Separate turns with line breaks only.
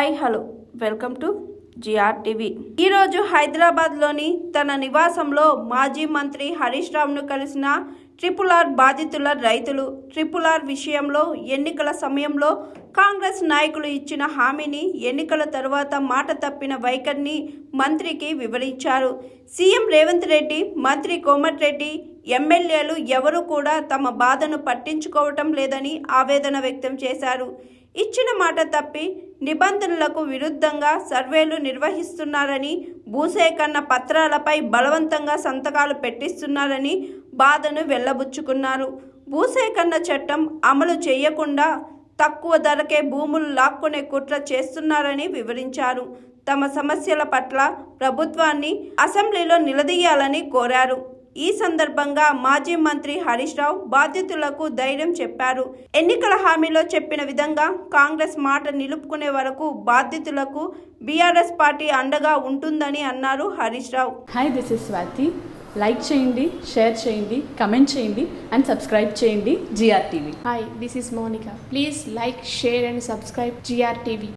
Hi hello. Welcome to GR TV. ఈరోజు హైదరాబాద్లోని తన నివాసంలో మాజీ మంత్రి హరీష్ రావును కలిసిన ట్రిపుల్ ఆర్ బాధితుల రైతులు ట్రిపుల్ ఆర్ విషయంలో ఎన్నికల సమయంలో కాంగ్రెస్ నాయకులు ఇచ్చిన హామీని ఎన్నికల తరువాత మాట తప్పిన వైఖరిని మంత్రికి వివరించారు. సీఎం రేవంత్ రెడ్డి మంత్రి కోమటిరెడ్డి ఎమ్మెల్యేలు ఎవరు కూడా తమ బాధను పట్టించుకోవటం లేదని ఆవేదన వ్యక్తం చేశారు. ఇచ్చిన మాట తప్పి నిబంధనలకు విరుద్ధంగా సర్వేలు నిర్వహిస్తున్నారని భూసేకరణ పత్రాలపై బలవంతంగా సంతకాలు పెట్టిస్తున్నారని బాధను వెళ్ళబుచ్చుకున్నారు. భూసేకరణ చట్టం అమలు చేయకుండా తక్కువ ధరకే భూములు లాక్కునే కుట్ర చేస్తున్నారని వివరించారు. తమ సమస్యల పట్ల ప్రభుత్వాన్ని అసెంబ్లీలో నిలదీయాలని కోరారు. ఈ సందర్భంగా మాజీ మంత్రి హరీష్ రావు బాధితులకు ధైర్యం చెప్పారు ఎన్నికల హామీలో చెప్పిన విధంగా కాంగ్రెస్ మాట నిలుపుకునే వరకు బాధితులకు బీఆర్ఎస్ పార్టీ అండగా ఉంటుందని అన్నారు Harish Rao
hi this is Swathi like చేయండి షేర్ చేయండి కమెంట్ చేయండి అండ్ సబ్స్క్రైబ్ చేయండి GR TV
Hi, this is Monica. Please like, share, and subscribe GRTV.